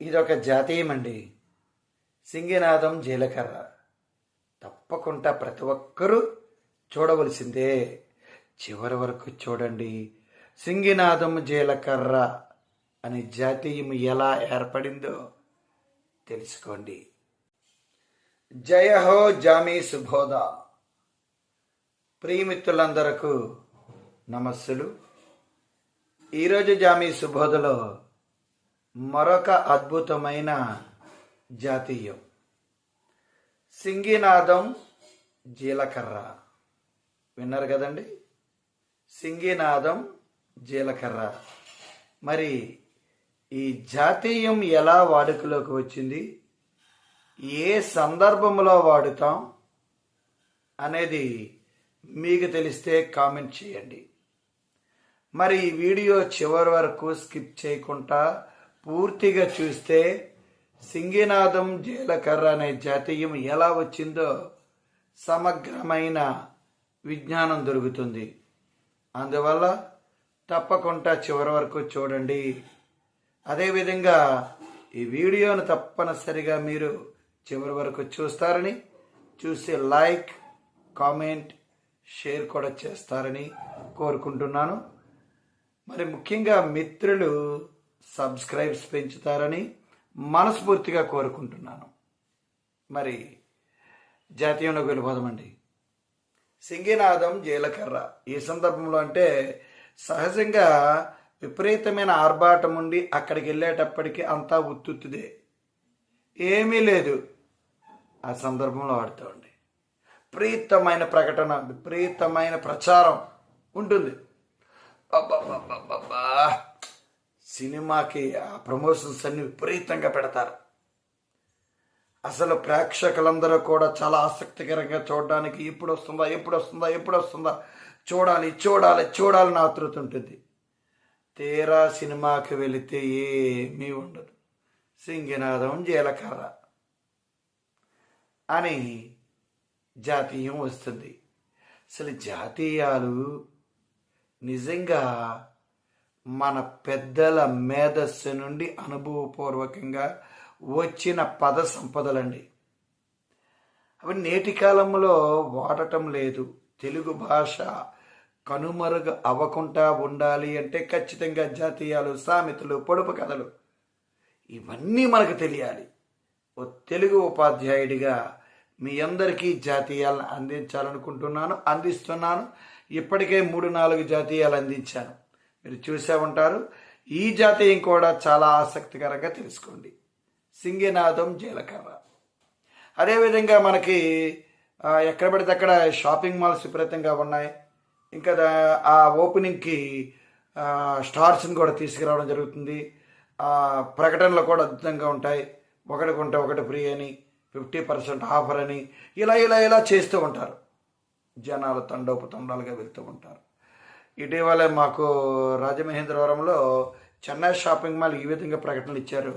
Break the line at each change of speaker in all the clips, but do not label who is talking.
ఇదొక జాతీయం అండి సింగినాదం జీలకర్ర. తప్పకుండా ప్రతి ఒక్కరూ చూడవలసిందే. చివరి వరకు చూడండి. సింగినాదం జీలకర్ర అనే జాతీయం ఎలా ఏర్పడిందో తెలుసుకోండి. జయ హో జామీ సుబోధ. ప్రియమిత్రులందరకు నమస్సులు. ఈరోజు జామీ సుబోధలో మరొక అద్భుతమైన జాతీయం. సింగినాదం జీలకర్ర. విన్నారు కదండి? సింగినాదం జీలకర్ర. మరి ఈ జాతీయం ఎలా వాడుకలోకి వచ్చింది? ఏ సందర్భంలో వాడుతాం? అనేది మీకు తెలిస్తే కామెంట్ చేయండి. మరి ఈ వీడియో చివరి వరకు స్కిప్ చేయకుండా పూర్తిగా చూస్తే సింగినాదం జీలకర్ర అనే జాతీయం ఎలా వచ్చిందో సమగ్రమైన విజ్ఞానం దొరుకుతుంది. అందువల్ల తప్పకుండా చివరి వరకు చూడండి. అదేవిధంగా ఈ వీడియోను తప్పనిసరిగా మీరు చివరి వరకు చూస్తారని చూసి లైక్ కామెంట్ షేర్ కూడా చేస్తారని కోరుకుంటున్నాను. మరి ముఖ్యంగా మిత్రులు సబ్స్క్రైబ్స్ పెంచుతారని మనస్ఫూర్తిగా కోరుకుంటున్నాను. మరి జాతీయంలోకి వెళ్ళిపోదామండి సింగినాదం జీలకర్ర. ఈ సందర్భంలో అంటే సహజంగా విపరీతమైన ఆర్భాటం ఉండి అక్కడికి వెళ్ళేటప్పటికి అంతా ఉత్తుత్తుదే. ఏమీ లేదు. ఆ సందర్భంలో ఆడుతోండి విపరీతమైన ప్రకటన విపరీతమైన ప్రచారం ఉంటుంది. అబ్బా సినిమాకి ఆ ప్రమోషన్స్ అన్ని విపరీతంగా పెడతారు. అసలు ప్రేక్షకులందరూ కూడా చాలా ఆసక్తికరంగా చూడడానికి ఇప్పుడు వస్తుందా ఎప్పుడు వస్తుందా ఎప్పుడు వస్తుందా చూడాలి చూడాలి చూడాలని ఆతృత ఉంటుంది తీరా సినిమాకి వెళితే ఏమీ ఉండదు. సింగినాదం జీలకర్ర అని జాతీయం వస్తుంది. అసలు జాతీయాలు నిజంగా మన పెద్దల మేధస్సు నుండి అనుభవపూర్వకంగా వచ్చిన పద సంపదలండి. అవి నేటి కాలంలో వాడటం లేదు. తెలుగు భాష కనుమరుగు అవ్వకుండా ఉండాలి అంటే ఖచ్చితంగా జాతీయాలు సామెతలు పొడుపు కథలు ఇవన్నీ మనకు తెలియాలి. ఓ తెలుగు ఉపాధ్యాయుడిగా మీ అందరికీ జాతీయాలను అందించాలనుకుంటున్నాను అందిస్తున్నాను. ఇప్పటికే మూడు నాలుగు జాతీయాలు అందించాను. మీరు చూసే ఉంటారు. ఈ జాతీయం కూడా చాలా ఆసక్తికరంగా తెలుసుకోండి. సింగినాథం జీలకర్ర. అదేవిధంగా మనకి ఎక్కడ పడితే అక్కడ షాపింగ్ మాల్స్ విపరీతంగా ఉన్నాయి. ఇంకా దా- ఆ ఓపెనింగ్కి స్టార్స్ని కూడా తీసుకురావడం జరుగుతుంది. ఆ, ప్రకటనలు కూడా అద్భుతంగా ఉంటాయి. ఒకటి కొంటే ఒకటి ఫ్రీ అని ఫిఫ్టీ పర్సెంట్ ఆఫర్ అని ఇలా ఇలా ఇలా చేస్తూ ఉంటారు. జనాలు తండోపతండాలుగా వెళ్తూ ఉంటారు. ఇటీవలే మాకు రాజమహేంద్రవరంలో చెన్నై షాపింగ్ మాల్ ఈ విధంగా ప్రకటనలు ఇచ్చారు.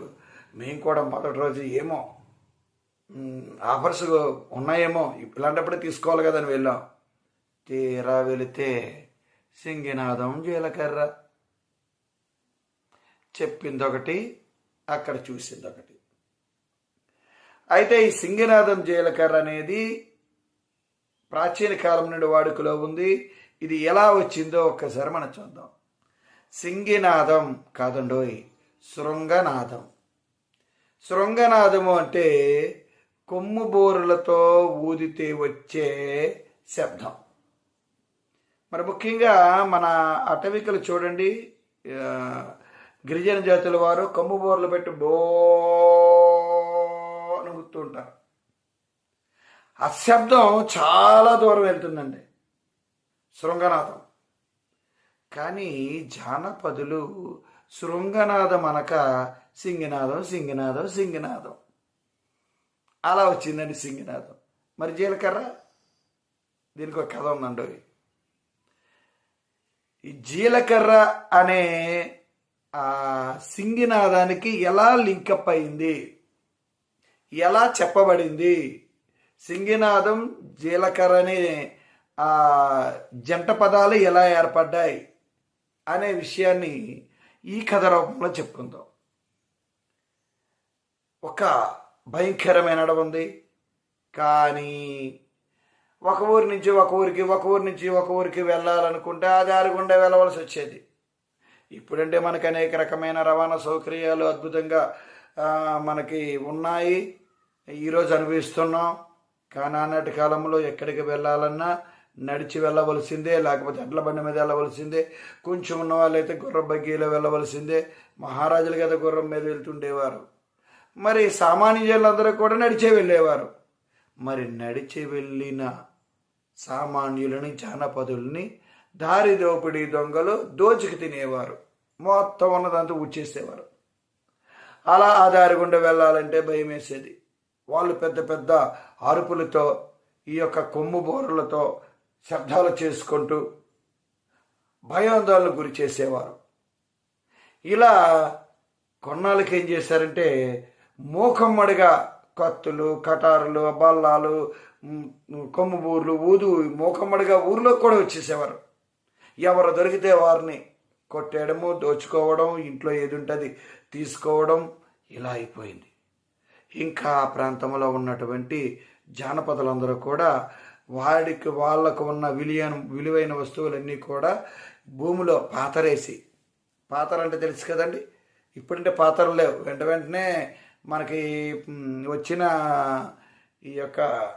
మేము కూడా మొదటి రోజు ఏమో ఆఫర్స్ ఉన్నాయేమో ఇలాంటప్పుడే తీసుకోవాలి కదని వెళ్ళాం. తీరా వెళితే సింగినాదం జీలకర్ర. చెప్పింది ఒకటి అక్కడ చూసింది ఒకటి అయితే ఈ సింగినాదం జీలకర్ర అనేది ప్రాచీన కాలం నుండి వాడుకలో ఉంది. ఇది ఎలా వచ్చిందో ఒక్కసారి మనం చూద్దాం. సింగినాదం కాదండోయ్ శృంగనాదం. శృంగనాదము అంటే కొమ్ము బోరులతో ఊదితే వచ్చే శబ్దం. మరి ముఖ్యంగా మన అటవికలు చూడండి గిరిజన జాతుల వారు కొమ్ము బోర్లు పెట్టి బో అని ఉంటారు ఆ శబ్దం చాలా దూరం వెళ్తుందండి. శృంగనాదం. కానీ జానపదులు శృంగనాదం అనక సింగినాదం సింగినాదం సింగినాదం. అలా వచ్చిందండి సింగినాదం. మరి జీలకర్ర? దీనికి ఒక కథ ఉందండి ఈ జీలకర్ర అనే ఆ సింగినాదానికి ఎలా లింకప్ అయింది? ఎలా చెప్పబడింది? సింగినాదం జీలకర్ర అనే జంట పదాలు ఎలా ఏర్పడ్డాయి అనే విషయాన్ని ఈ కథ రూపంలో చెప్పుకుందాం. ఒక భయంకరమైన అడవి ఉంది. కానీ ఒక ఊరి నుంచి ఒక ఊరికి ఒక ఊరి నుంచి ఒక ఊరికి వెళ్ళాలనుకుంటే ఆ దారి గుండా వెళ్ళవలసి వచ్చేది. ఇప్పుడంటే మనకి అనేక రకమైన రవాణా సౌకర్యాలు అద్భుతంగా మనకి ఉన్నాయి. ఈరోజు అనుభవిస్తున్నాం. కానీ ఆనాటి కాలంలో ఎక్కడికి వెళ్ళాలన్నా నడిచి వెళ్ళవలసిందే లేకపోతే ఎడ్ల బండి మీద వెళ్ళవలసిందే. కొంచెం ఉన్న వాళ్ళైతే గుర్ర బగ్గీలో వెళ్ళవలసిందే. మహారాజులు కదా గుర్రం మీద వెళ్తుండేవారు. మరి సామాన్యులందరూ కూడా నడిచే వెళ్ళేవారు. మరి నడిచి వెళ్ళిన సామాన్యులని జానపదుల్ని దారి దోపిడీ దొంగలు దోచుకు తినేవారు. మొత్తం ఉన్నదంతా ఉచ్చేసేవారు అలా ఆ దారి గుండా వెళ్ళాలంటే భయం వేసేది వాళ్ళు పెద్ద పెద్ద అరుపులతో ఈ యొక్క కొమ్ము బోర్లతో శబ్దాలు చేసుకుంటూ భయాందోళనకు గురి చేసేవారు. ఇలా కొన్నాళ్ళకి ఏం చేశారంటే మూకమ్మడిగా కత్తులు కటారులు బల్లాలు కొమ్ముబూర్లు కొమ్ము ఊదు మూకమ్మడిగా ఊర్లోకి కూడా వచ్చేసేవారు. ఎవరు దొరికితే వారిని కొట్టేయడము దోచుకోవడం ఇంట్లో ఏది ఉంటుంది తీసుకోవడం ఇలా అయిపోయింది. ఇంకా ఆ ప్రాంతంలో ఉన్నటువంటి జానపదులందరూ కూడా వాడికి వాళ్ళకు ఉన్న విలువైన విలువైన వస్తువులన్నీ కూడా భూమిలో పాతరేసి. పాతరంటే అంటే తెలుసు కదండి? ఇప్పుడంటే పాతలు లేవు. వెంట వెంటనే మనకి వచ్చిన ఈ యొక్క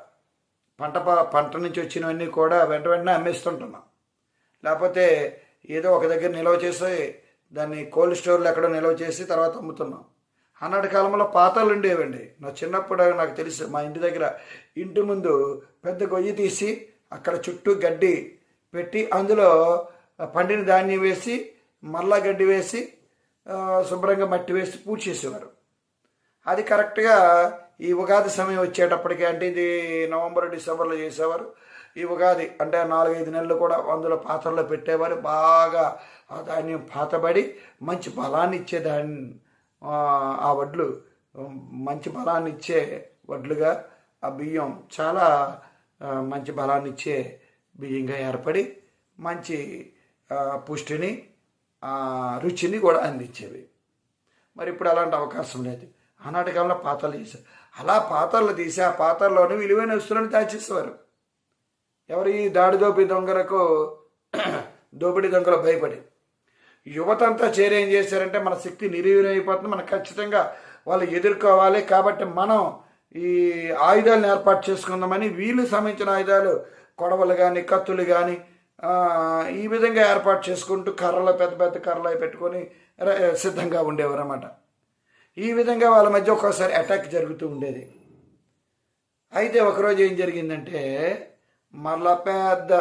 పంట ప- పంట నుంచి వచ్చినవన్నీ కూడా వెంట వెంటనే అమ్మేస్తుంటున్నాం. లేకపోతే ఏదో ఒక దగ్గర నిల్వ చేసి దాన్ని కోల్డ్ స్టోర్లో ఎక్కడో నిల్వ చేసి తర్వాత అమ్ముతున్నాం. ఆనాటి కాలంలో పాతలు ఉండేవండి. నా చిన్నప్పుడు నాకు తెలుసు మా ఇంటి దగ్గర ఇంటి ముందు పెద్ద గొయ్యి తీసి అక్కడ చుట్టూ గడ్డి పెట్టి అందులో పండిన ధాన్యం వేసి మళ్ళా గడ్డి వేసి శుభ్రంగా మట్టి వేసి పూజ చేసేవారు. అది కరెక్ట్గా ఈ ఉగాది సమయం వచ్చేటప్పటికి అంటే ఇది నవంబర్ డిసెంబర్లో చేసేవారు. ఈ ఉగాది అంటే నాలుగైదు నెలలు కూడా అందులో పాత్రలో పెట్టేవారు. బాగా ఆ ధాన్యం పాతబడి మంచి బలాన్ని ఇచ్చే దాన్ని ఆ, వడ్లు మంచి బలాన్ని ఇచ్చే వడ్లుగా ఆ బియ్యం చాలా మంచి బలాన్ని ఇచ్చే బియ్యంగా ఏర్పడి మంచి పుష్టిని రుచిని కూడా అందించేవి. మరి ఇప్పుడు అలాంటి అవకాశం లేదు. ఆనాటి కాలంలో పాత్రలు చేశారు అలా పాత్రలు తీసి ఆ పాత్రలోనే విలువైన వస్తువులను దాచేసేవారు. ఎవరు ఈ దాడి దోపిడి దొంగలకు దోపిడీ దొంగలు భయపడి. యువత అంతా చేశారంటే మన శక్తి నిర్వీర్యమైపోతుంది మనం ఖచ్చితంగా వాళ్ళు ఎదుర్కోవాలి కాబట్టి మనం ఈ ఆయుధాలను ఏర్పాటు చేసుకుందామని వీళ్ళు సంబంధించిన ఆయుధాలు కొడవలు కానీ కత్తులు కానీ ఈ విధంగా ఏర్పాటు చేసుకుంటూ కర్రలు పెద్ద పెద్ద కర్రలు అవి పెట్టుకొని సిద్ధంగా ఉండేవారు అన్నమాట ఈ విధంగా వాళ్ళ మధ్య ఒక్కోసారి అటాక్ జరుగుతూ ఉండేది. అయితే ఒకరోజు ఏం జరిగిందంటే మళ్ళా పెద్ద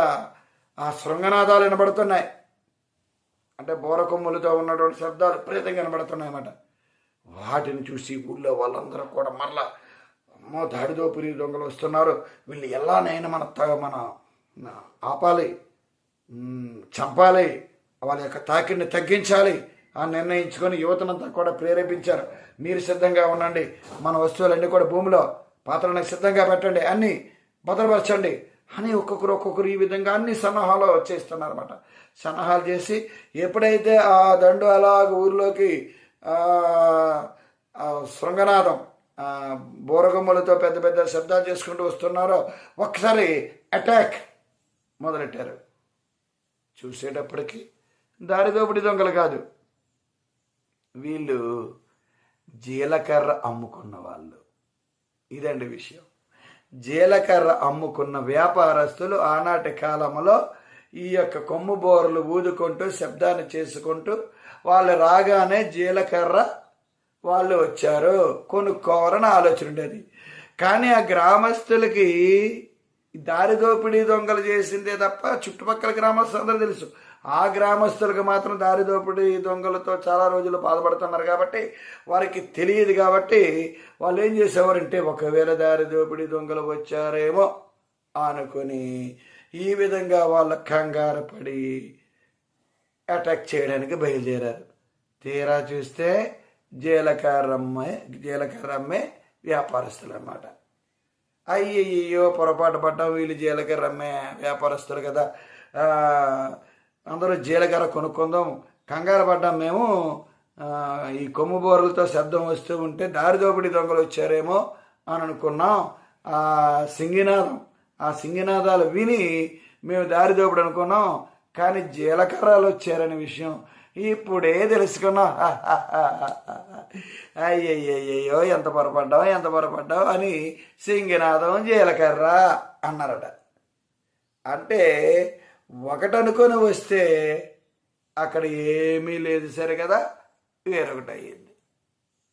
ఆ శృంగనాదాలు వినబడుతున్నాయి. అంటే బోరకొమ్ములతో ఉన్నటువంటి శబ్దాలు విపరీతంగా వినబడుతున్నాయి అన్నమాట వాటిని చూసి ఊళ్ళో వాళ్ళందరూ కూడా మరలా అమ్మో దాడిదోపురి దొంగలు వస్తున్నారు. వీళ్ళు ఎలానైనా మన త- మన ఆపాలి. చంపాలి. వాళ్ళ యొక్క తాకిడిని తగ్గించాలి. అని నిర్ణయించుకొని యువతనంతా కూడా ప్రేరేపించారు. మీరు సిద్ధంగా ఉండండి. మన వస్తువులన్నీ కూడా భూమిలో పాత్రలకు సిద్ధంగా పెట్టండి. అన్నీ భద్రపరచండి. అని ఒక్కొక్కరు ఒక్కొక్కరు ఈ విధంగా అన్ని సన్నాహాలు వచ్చేస్తున్నారన్నమాట సన్నాహాలు చేసి ఎప్పుడైతే ఆ దండు అలా ఊర్లోకి శృంగనాథం బోరగొమ్మలతో పెద్ద పెద్ద శబ్దాలు చేసుకుంటూ వస్తున్నారో ఒకసారి అటాక్ మొదలెట్టారు. చూసేటప్పటికి దారిదోపిడి దొంగలు కాదు. వీళ్ళు జీలకర్ర అమ్ముకున్న వాళ్ళు. ఇదండి విషయం. జీలకర్ర అమ్ముకున్న వ్యాపారస్తులు ఆనాటి కాలంలో ఈ యొక్క కొమ్ము బోరలు ఊదుకుంటూ శబ్దాన్ని చేసుకుంటూ వాళ్ళు రాగానే జీలకర్ర వాళ్ళు వచ్చారు. కొనుక్కోవాలని ఆలోచన ఉండేది. కానీ ఆ గ్రామస్తులకి దారి దోపిడీ దొంగలు చేసిందే తప్ప చుట్టుపక్కల గ్రామస్తులు అందరూ తెలుసు. ఆ గ్రామస్తులకు మాత్రం దారి దోపిడీ దొంగలతో చాలా రోజులు బాధపడుతున్నారు కాబట్టి వారికి తెలియదు కాబట్టి వాళ్ళు ఏం చేసేవారంటే ఒకవేళ దారి దోపిడీ దొంగలు వచ్చారేమో అనుకుని ఈ విధంగా వాళ్ళ కంగారు పడి అటాక్ చేయడానికి బయలుదేరారు. తీరా చూస్తే జీలకర్ర జీలకర్రమ్మే జీలకర్ర అమ్మే వ్యాపారస్తులు అన్నమాట అయ్యయ్యో పొరపాటు పడ్డం వీళ్ళు జీలకర్ర అమ్మే వ్యాపారస్తులు కదా. అందరూ జీలకర్ర కొనుక్కుందాం. కంగారు పడ్డాం మేము. ఈ కొమ్ము బోరులతో శబ్దం వస్తూ ఉంటే దారిదోపిడి దొంగలు వచ్చారేమో అని అనుకున్నాం. ఆ సింగినాదం ఆ సింగినాదాలు విని మేము దారిదోపిడి అనుకున్నాం. కానీ జీలకర్రలు వచ్చారనే విషయం ఇప్పుడే తెలుసుకున్నాం. అయ్యయ్యయ్యో ఎంత పొరపడ్డావు ఎంత పొరపడ్డావు అని సింగినాథం జీలకర్ర అన్నారట. అంటే ఒకటి అనుకొని వస్తే అక్కడ ఏమీ లేదు సరే కదా వేరొకటి అయ్యింది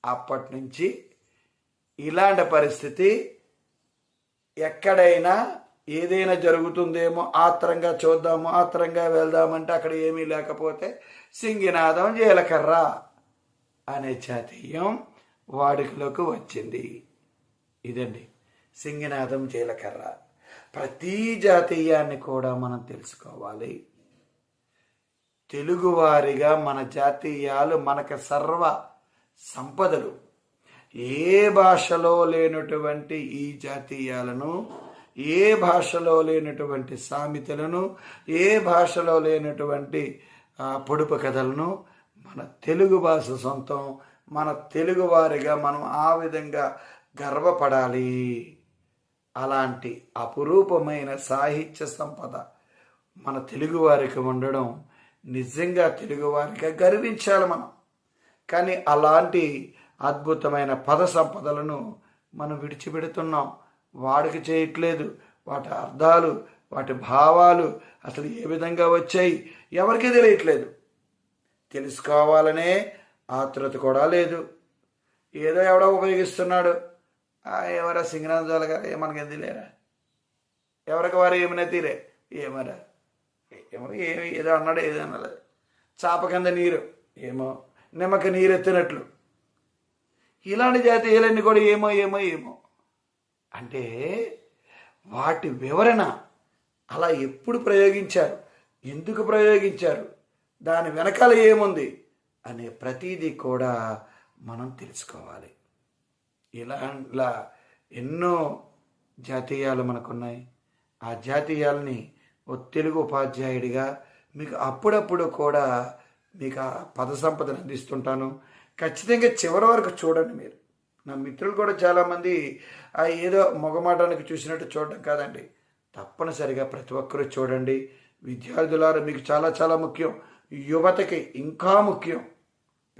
అప్పటి నుంచి ఇలాంటి పరిస్థితి ఎక్కడైనా ఏదైనా జరుగుతుందేమో ఆత్రంగా చూద్దాము ఆత్రంగా వెళ్దామంటే అక్కడ ఏమీ లేకపోతే సింగినాదం జీలకర్ర అనే జాతీయం వాడుకలోకి వచ్చింది. ఇదండి సింగినాదం జీలకర్ర. ప్రతి జాతీయాన్ని కూడా మనం తెలుసుకోవాలి. తెలుగువారిగా మన జాతీయాలు మనకు సర్వ సంపదలు. ఏ భాషలో లేనటువంటి ఈ జాతీయాలను ఏ భాషలో లేనటువంటి సామెతలను ఏ భాషలో లేనటువంటి పొడుపు కథలను మన తెలుగు భాష సొంతం మన తెలుగువారిగా మనం ఆ విధంగా గర్వపడాలి. అలాంటి అపురూపమైన సాహిత్య సంపద మన తెలుగువారికి ఉండడం నిజంగా తెలుగువారిగా గర్వించాలి మనం. కానీ అలాంటి అద్భుతమైన పద సంపదలను మనం విడిచిపెడుతున్నాం. వాడికి చేయట్లేదు. వాటి అర్థాలు వాటి భావాలు అసలు ఏ విధంగా వచ్చాయి ఎవరికీ తెలియట్లేదు. తెలుసుకోవాలనే ఆతృత కూడా లేదు. ఏదో ఎవడో ఉపయోగిస్తున్నాడు. ఆ, ఎవరా సింగనాథాలు గారు మనకి లేరా ఎవరికి వారు ఏమైనా తీరే? ఏమరా? ఏమో ఏమి ఏదో అన్నాడు ఏదో అన్నది చాప కింద నీరు. ఏమో నిమ్మక నీరు ఎత్తినట్లు ఇలాంటి జాతీయులన్నీ కూడా ఏమో ఏమో ఏమో. అంటే వాటి వివరణ అలా ఎప్పుడు ప్రయోగించారు? ఎందుకు ప్రయోగించారు? దాని వెనకాల ఏముంది? అనే ప్రతీది కూడా మనం తెలుసుకోవాలి. ఇలా ఇలా ఎన్నో జాతీయాలు మనకున్నాయి. ఆ జాతీయాలని ఓ తెలుగు ఉపాధ్యాయుడిగా మీకు అప్పుడప్పుడు కూడా మీకు ఆ పద సంపదను అందిస్తుంటాను. ఖచ్చితంగా చివరి వరకు చూడండి మీరు. నా మిత్రులు కూడా చాలామంది ఆ ఏదో మొగమాటానికి చూసినట్టు చూడడం కాదండి. తప్పనిసరిగా ప్రతి ఒక్కరూ చూడండి. విద్యార్థులారు మీకు చాలా చాలా ముఖ్యం. యువతకి ఇంకా ముఖ్యం.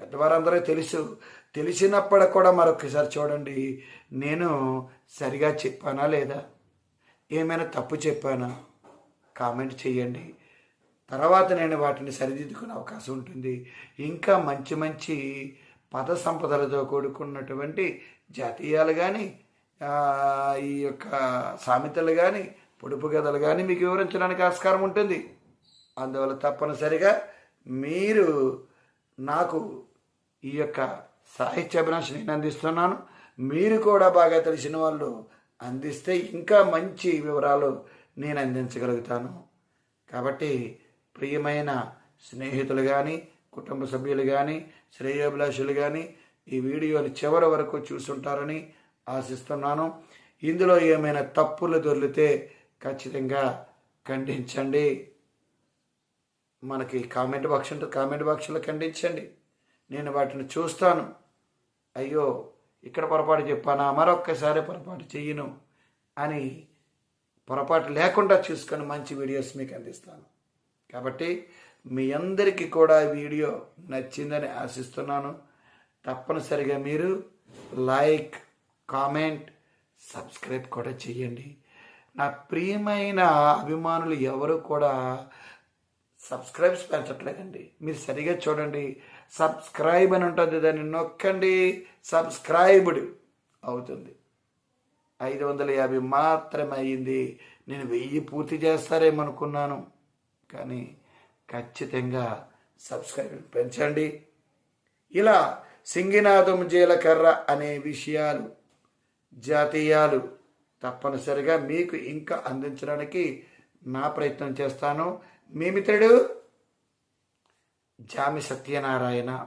పెద్దవారందరూ తెలుసు. తెలిసినప్పుడు కూడా మరొకసారి చూడండి. నేను సరిగా చెప్పానా లేదా? ఏమైనా తప్పు చెప్పానా? కామెంట్ చేయండి. తర్వాత నేను వాటిని సరిదిద్దుకునే అవకాశం ఉంటుంది. ఇంకా మంచి మంచి పద సంపదలతో కూడుకున్నటువంటి జాతీయాలు కానీ ఈ యొక్క సామెతలు కానీ పొడుపు కథలు కానీ మీకు వివరించడానికి ఆస్కారం ఉంటుంది. అందువల్ల తప్పనిసరిగా మీరు నాకు ఈ యొక్క సాహిత్య అభిలాష నేను అందిస్తున్నాను. మీరు కూడా బాగా తెలిసిన వాళ్ళు అందిస్తే ఇంకా మంచి వివరాలు నేను అందించగలుగుతాను. కాబట్టి ప్రియమైన స్నేహితులు కానీ కుటుంబ సభ్యులు కానీ శ్రేయోభిలాషులు కానీ ఈ వీడియోని చివరి వరకు చూసుంటారని ఆశిస్తున్నాను. ఇందులో ఏమైనా తప్పులు దొరికితే ఖచ్చితంగా ఖండించండి. మనకి కామెంట్ బాక్స్ ఉంటుంది కామెంట్ బాక్స్లో ఖండించండి. నేను వాటిని చూస్తాను. అయ్యో ఇక్కడ పొరపాటు చెప్పానా? మరొక్కసారి పొరపాటు చెయ్యను అని పొరపాటు లేకుండా చూసుకొని మంచి వీడియోస్ మీకు అందిస్తాను. కాబట్టి మీ అందరికీ కూడా వీడియో నచ్చిందని ఆశిస్తున్నాను. తప్పనిసరిగా మీరు లైక్ కామెంట్ సబ్స్క్రైబ్ కూడా చేయండి. నా ప్రియమైన అభిమానులు ఎవరు కూడా సబ్స్క్రైబ్స్ పెంచట్లేదండి. మీరు సరిగా చూడండి. సబ్స్క్రైబ్ అని ఉంటుంది దాన్ని నొక్కండి. సబ్స్క్రైబ్డ్ అవుతుంది. ఐదు వందల యాభై మాత్రమే అయ్యింది నేను వెయ్యి పూర్తి చేస్తారేమనుకున్నాను. కానీ ఖచ్చితంగా సబ్స్క్రైబ్ పెంచండి. ఇలా సింగినాథం జీలకర్ర అనే విషయాలు జాతీయాలు తప్పనిసరిగా మీకు ఇంకా అందించడానికి నా ప్రయత్నం చేస్తాను. మీ మిత్రుడు జామి సత్యనారాయణ.